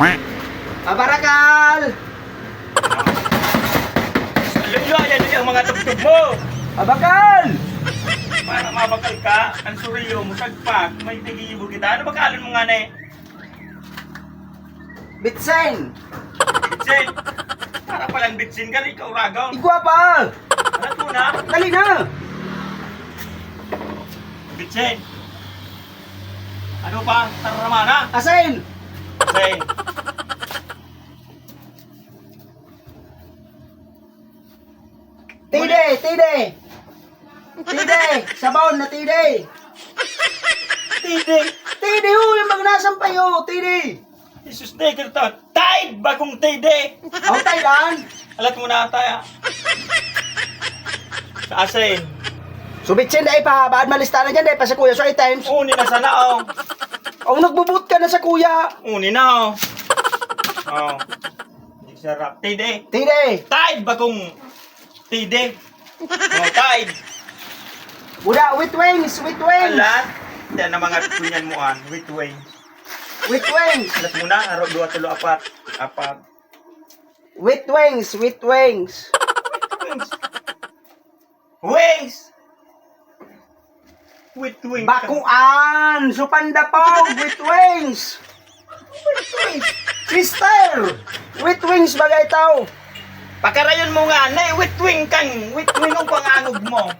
Abarakal! Lalo, yan yung mga tugtog mo. Abakal! Para mabakal ka, ang suriyo mo, sagpak, may tigibo kita. Ano ba kalan mo nga na eh? Bitsen! Bitsin. Para palang bitsin ka ikaw ragaw. Igwa pa! Ano to na? Dali na! Bitsin. Ano pa? Taramana? Asin! Bitsin. Tide! Tide! Tide! Sabaw na tide! Tide. Tide ho! Yung mga nasampayo! Tide! Jesus na to. Tide! Bagong tide. Ang Thailand! Alat mo na tayo. Sa asin. So bitsen dahil pa, baad malista na dyan dahil pa sa kuya so eight times. Uni na sana oh. Ang nagbubut ka na sa kuya! Uni na oh. Oh. Sarap. Tide. Tide! Tide bagong tide. Oh, tide. Buda, with wings! With wings! Alat. Yan na mga kunyan mo an. Wait, wait. With wings! Alat mo na. Aro, dua, tulo, apat. Apat. With wings! With wings! Wings. Wings. With wings. Bakuan! Supanda po! With wings! Wings. Sister! With wings bagay tao! Pakarayon mo nga na eh. With wing kang. With wing ang panganog mo.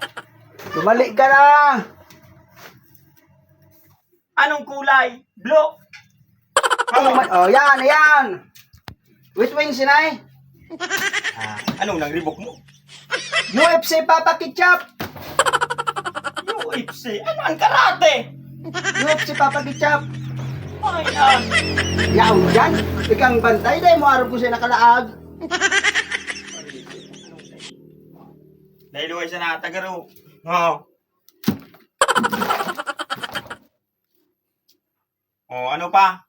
Lumali ka na! Anong kulay? Blue. Oh, ma- oh, yan, yan! With wings, sinay! Ah, anong nang ribok mo? UFC Papa Ketchup! UFC. Ano ang karate? UFC Papa Ketchup! Ay, ah. Yaw dyan! Ikang bantay dahil mo araw ko siya nakalaag! Dahil huwag siya nakatagaro. Oo. Oh, ano pa?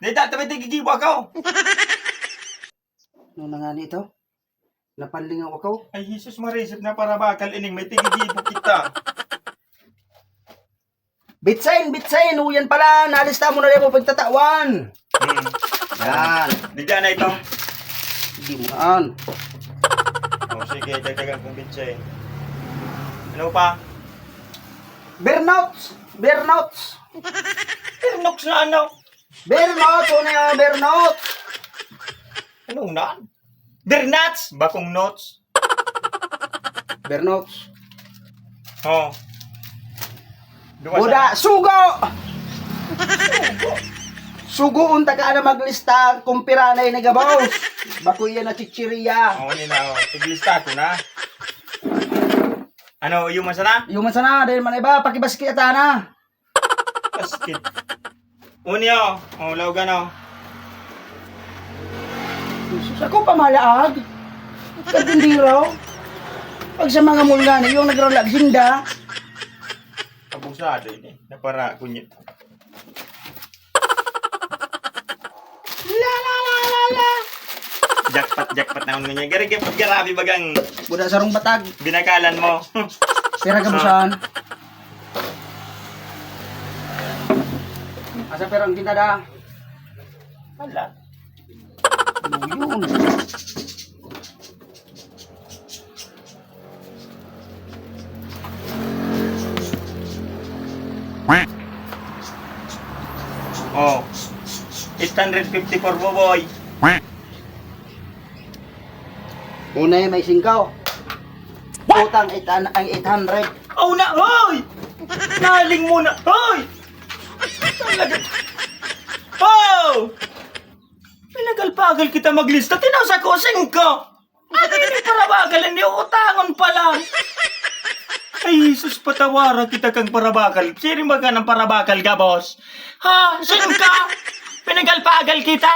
Dahil dati may tigigibo ako. Ano na nga nito? Napanlingaw ako? Ay, Jesus marisip na para bakal ining may tigigibo kita. Bitsain, bitsain! Uyan pala! Nalista mo na rin mo pagtatawan! Hmm. Yan! Bigyan na ito. Hindi mo naan. Oh, sige, dagdagan kong bitse. Ano pa? Burnouts! Burnouts! Ternox na ano? Burnouts! Ano yung burnouts? Anong naan? Bernats! Bakong notes. Burnouts. Oh. Duwa Buda, sugo! Sugo unta ka na maglista kung piranay na gabaw. Bakoy yan na chichiriya. Oo, oh, na. Oh. Tiglista ko na. Ano, yung masana? Yung man sana, dahil man iba, pakibaski ata na. Basket. Uni oh. Oh, lawgan oh. Jesus, ako pamalaag. Kagundiro. Pag sa mga mulga na yung nagralag sinda, Abusado ini. Na para kunyit. La la la la la. Jackpot, jackpot na ako ganyan. Gari, gari, garabi bagang Buda sarong batag, binakalan mo. pera kabusan. Asa perang kita da? Wala. Ano yun? Oh. 854 mo, boy. Una yung may singkaw. Utang eight- ang 800. Oh na, hoy! Naling mo na, hoy! Talaga. Oh! Pinagal-pagal kita maglista. Tinasa ko, singko. Ano yun para bagal? Hindi utangon pa lang. Ay, Jesus, patawaran kita kang parabakal. Sino ba ka ng parabakal ka, boss? Ha? Sino ka? Pinagal-pagal kita?